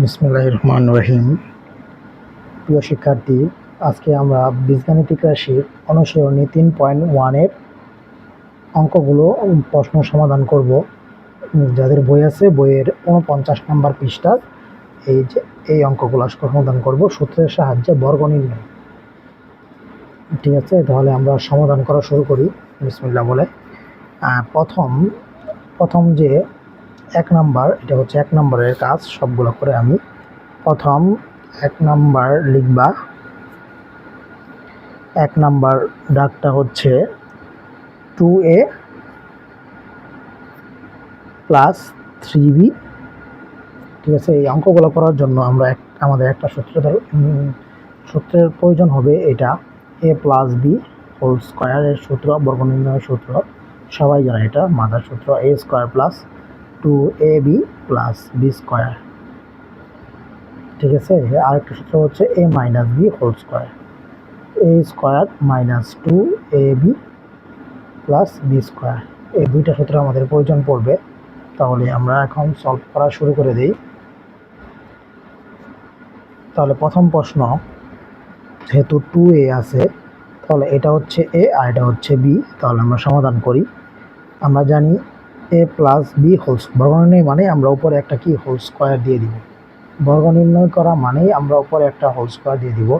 বিসমুল্লাহ রহমান রহিম প্রিয় শিক্ষার্থী, আজকে আমরা বীজগাণিতিক রাশির অনুশীলনী তিন পয়েন্ট ওয়ানের অঙ্কগুলো প্রশ্ন সমাধান করব। যাদের বই আছে, বইয়ের উনপঞ্চাশ নম্বর পৃষ্ঠার এই যে, এই অঙ্কগুলো সমাধান করব। সূত্রের সাহায্যে বর্গ নির্ণয়। ঠিক আছে, তাহলে আমরা সমাধান করা শুরু করি। বিসমুল্লাহ বলে। প্রথম প্রথম যে এক নাম্বার এটা হচ্ছে এক নম্বরের কাজ সবগুলো করে আমি। প্রথম এক নাম্বার লিখবা। এক নাম্বার ডাকটা হচ্ছে two A plus three B ঠিক আছে এই অঙ্কগুলো করার জন্য আমরা এক আমাদের একটা সূত্র ধর- উম, সূত্রের প্রয়োজন হবে এটা এ প্লাস বি হোল স্কোয়ারের সূত্র বর্গ নির্ণয়ের সূত্র। সবাই জানে এটা মাথার সূত্র A square plus two A B plus B square ঠিক আছে? আরেকটা সূত্র হচ্ছে A minus B whole square A square minus two A B plus B square এই দুইটা সূত্র আমাদের প্রয়োজন পড়বে। তাহলে আমরা এখন সলভ করা শুরু করে দিই। তাহলে প্রথম প্রশ্ন, যেহেতু টু এ আছে, তাহলে এটা হচ্ছে এ আর এটা হচ্ছে বি তাহলে আমরা সমাধান করি। আমরা জানি এ প্লাস বি হোল বর্গ নির্ণয় মানে আমরা উপরে একটা কি হোল স্কোয়ার দিয়ে দিব। বর্গ নির্ণয় করা মানেই আমরা উপরে একটা হোল স্কোয়ার দিয়ে দিব।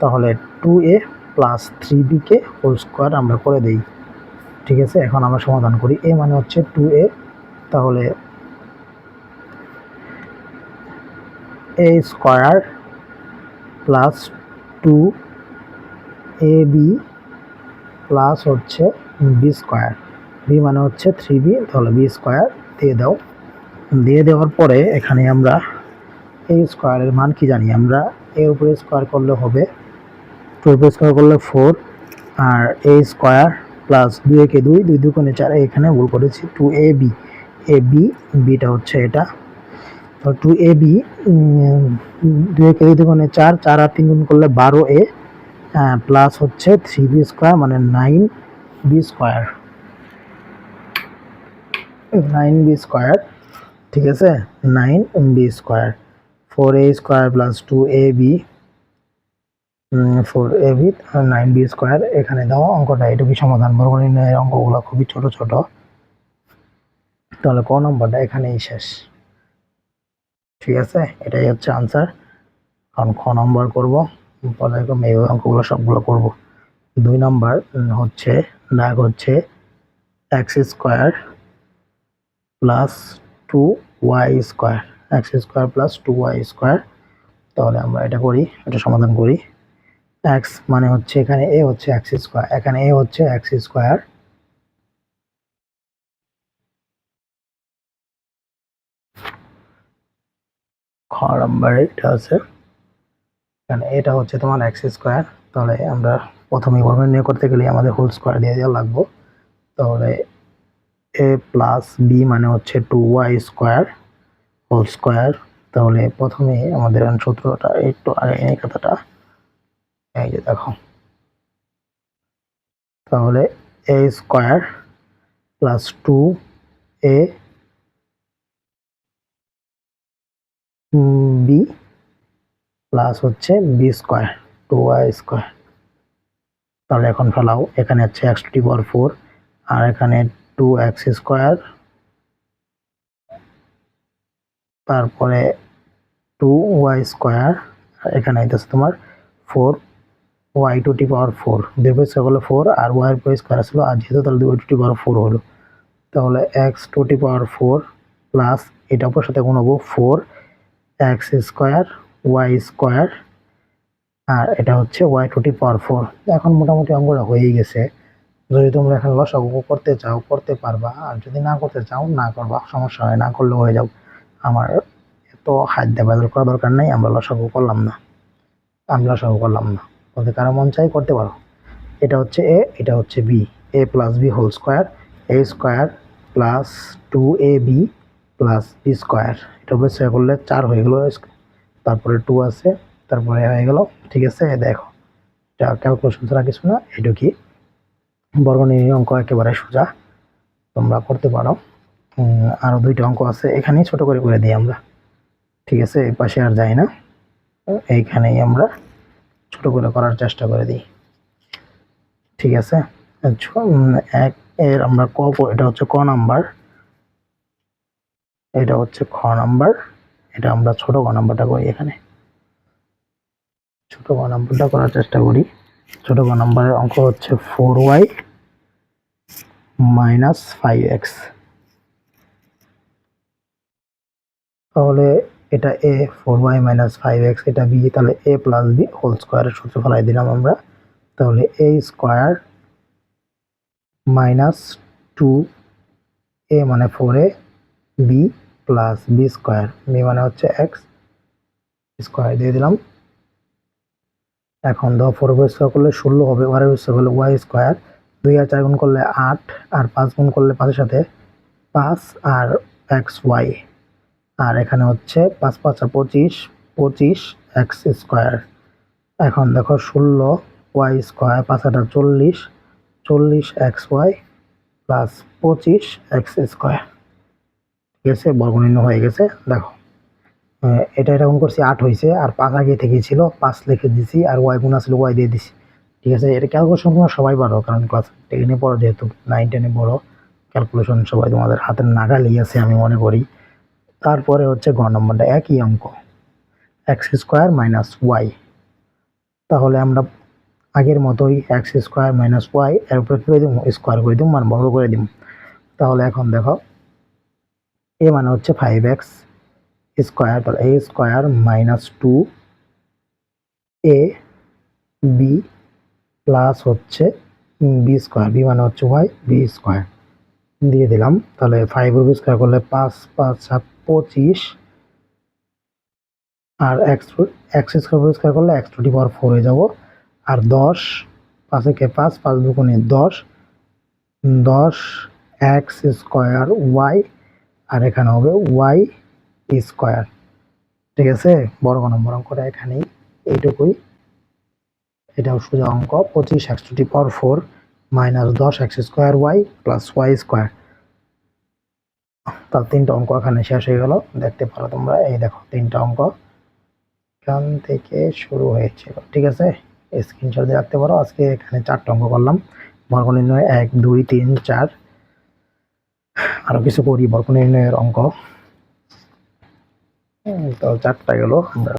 তাহলে টু এ প্লাস থ্রি বিকে হোল স্কোয়ার আমরা করে দিই। ঠিক আছে? এখন আমরা সমাধান করি। এ মানে হচ্ছে টু এ তাহলে A square plus two A B plus হচ্ছে বি স্কোয়ার বি মানে হচ্ছে থ্রি বি তাহলে বি স্কোয়ার দিয়ে দাও। দিয়ে দেওয়ার পরে এখানে আমরা এই স্কোয়ারের মান কি জানি? আমরা এর উপরে স্কোয়ার করলে হবে টু উপরে স্কোয়ার করলে ফোর আর এ স্কোয়ার প্লাস দুই একে দুই দুই দুগুণে চার এখানে ভুল করেছি two A B A B beta হচ্ছে এটা। তো টু এ বি দুই একে দুই দুগুণে চার চার আর তিন গুণ করলে বারো এ প্লাস হচ্ছে থ্রি বি স্কোয়ার মানে nine B square nine B square ঠিক আছে? Nine B square four A square plus two A B four A B nine B square এখানে দাও, অঙ্কটা এটুকু সমাধান বর্গ নির্ণয়ের অঙ্কগুলো খুবই ছোট ছোট। তাহলে ক নম্বরটা? এখানেই শেষ। ঠিক আছে? এটাই হচ্ছে আনসার কারণ খ নম্বর করব পর্যায়ক্রম এই অঙ্কগুলো সবগুলো করব। দুই নম্বর হচ্ছে দাগ হচ্ছে X square plus two Y square X square plus two Y square তাহলে আমরা এটা করি, এটা সমাধান করি। এক্স মানে হচ্ছে এখানে এ হচ্ছে এক্স স্কোয়ার এখানে এ হচ্ছে এক্স স্কোয়ার খ নম্বরে এটা আছে। এখানে এটা হচ্ছে তোমার এক্স স্কোয়ার তাহলে আমরা প্রথমে বর্গ নির্ণয় করতে গেলে আমাদের হোল স্কোয়ার দিয়ে দেওয়া লাগবো। তাহলে এ প্লাস বি মানে হচ্ছে two Y square whole square তাহলে প্রথমে আমাদের সূত্রটা একটু আগে এই কথাটা, এই যে দেখো। তাহলে A square plus two A B plus হচ্ছে B square two Y square তাহলে এখন ফেলাও, এখানে হচ্ছে এক্স টু আর এখানে টু এক্স স্কোয়ার তারপরে টু ওয়াই স্কোয়ার এখানে হইতেছে তোমার four Y to the power four দুই স্কোয়ার করলে ফোর আর ওয়াই পয় স্কোয়ার ছিল, আর যেহেতু তাহলে দুই টু টি পাওয়ার ফোর হলো, তাহলে X to the power four plus এটা অপর সাথে গুণাবো four X square Y square আর এটা হচ্ছে Y to the power four এখন মোটামুটি অঙ্কটা হয়েই গেছে। যদি তোমরা এখন লসাগু করতে চাও, করতে পারবা। আর যদি না করতে চাও, না করবা, সমস্যা হয় না করলেও হয়ে যাও আমার এত হাত দেওয়া করা দরকার নেই, আমরা লসাগু করলাম না। আমি লসাগু করলাম না। বলতে কারও মন চাই, করতে পারো। এটা হচ্ছে এ এটা হচ্ছে B A plus B whole square A square plus two A B plus B square এটা উপরে স্কোয়ার করলে চার হয়ে গেলো তারপরে টু আছে, তারপরে হয়ে গেল। ঠিক আছে, দেখো। এটা ক্যালকুলেশন ছাড়া কিছু না, এটা কি বর্গনির্ণয় অঙ্ক একেবারে সোজা, তোমরা করতে পারো। আরও দুইটা অঙ্ক আছে, এখানেই ছোট করে করে দিই আমরা। ঠিক আছে, এই পাশে আর যাই না। এইখানেই আমরা ছোট করে করার চেষ্টা করে দিই। ঠিক আছে ছ- এক এর আমরা ক এটা হচ্ছে ক নাম্বার। এটা হচ্ছে খ নাম্বার। এটা আমরা ছোট ক নাম্বারটা করি এখানে। ছোট ক নাম্বারটা করার চেষ্টা করি। ছোট ক নাম্বারের অঙ্ক হচ্ছে four y minus five x তাহলে এটা a four y minus five x এটা বি তাহলে এ প্লাস বি হোল স্কোয়ারের সূত্র ফেলাই দিলাম আমরা। তাহলে a square minus two a মানে four a b plus b square b মানে হচ্ছে এক্স স্কোয়ার দিয়ে দিলাম। এখন ধর ফোর স্কোয়ার করলে ষোলো হবে ওয়ার স্কোয়ার করলে ওয়াই স্কোয়ার দুই আর চার গুণ করলে আট, আর পাঁচ গুণ করলে পাঁচের সাথে পাঁচ আর এক্স ওয়াই আর এখানে হচ্ছে পাঁচ পাঁচ আর পঁচিশ পঁচিশ এক্স স্কোয়ার এখন দেখো ষোলো ওয়াই স্কোয়ার পাঁচ আটা চল্লিশ চল্লিশ এক্স ওয়াই প্লাস পঁচিশ এক্স স্কোয়ার ঠিক আছে বর্গনিম্ন হয়ে গেছে, দেখো। এটা এটা করছি, আট হয়েছে আর পাঁচ আগে থেকে ছিল, পাঁচ লিখে দিছি, আর ওয়াই গুণ আসলে ওয়াই দিয়ে দিছি। ঠিক আছে, এটা ক্যালকুলেশন তোমরা সবাই পারো, কারণ ক্লাস টেনে পড়ো যেহেতু নাইন টেনে পড়ো ক্যালকুলেশন সবাই তোমাদের হাতের নাগালেই আছে আমি মনে করি। তারপরে হচ্ছে ঘ নম্বরটা, একই অঙ্ক এক্স স্কোয়ার মাইনাস ওয়াই তাহলে আমরা আগের মতোই এক্স স্কোয়ার মাইনাস ওয়াই এর উপরে কী করে দিব স্কোয়ার করে দিব মানে বর্গ করে দিব। তাহলে এখন দেখো, এ মানে হচ্ছে ফাইভ এক্স স্কোয়ার, তাহলে a square minus two a b plus হচ্ছে বি স্কোয়ার বি মানে হচ্ছে ওয়াই বি স্কোয়ার। দিয়ে দিলাম, তাহলে ফাইভ রুপি স্কোয়ার করলে পাঁচ পাঁচ, সাত, পঁচিশ। আর এক্স এক্স স্কোয়ার স্কোয়ার করলে x to the power four হয়ে যাব। আর দশ, পাঁচে কে পাঁচ পাঁচ দুগুণে দশ দশ এক্স স্কোয়ার ওয়াই আর এখানে হবে ওয়াই স্কোয়ার। ঠিক আছে? বড় নম্বর অঙ্কটা এখানেই। এইটুকুই। এটাও সোজা অঙ্ক। পঁচিশ x to the power four minus দশ x square y plus y square তার তিনটা অঙ্ক এখানে শেষ হয়ে গেল। দেখতে পারো তোমরা। এই দেখো, তিনটা অঙ্ক এখান থেকে শুরু হয়েছিল ঠিক আছে? স্ক্রিনশট দিয়ে রাখতে পারো। আজকে এখানে চারটা অঙ্ক করলাম। বর্গ নির্ণয় এক, দুই, তিন, চার। আরও কিছু করি। বর্গ নির্ণয়ের অঙ্ক। তো চারটা গেল।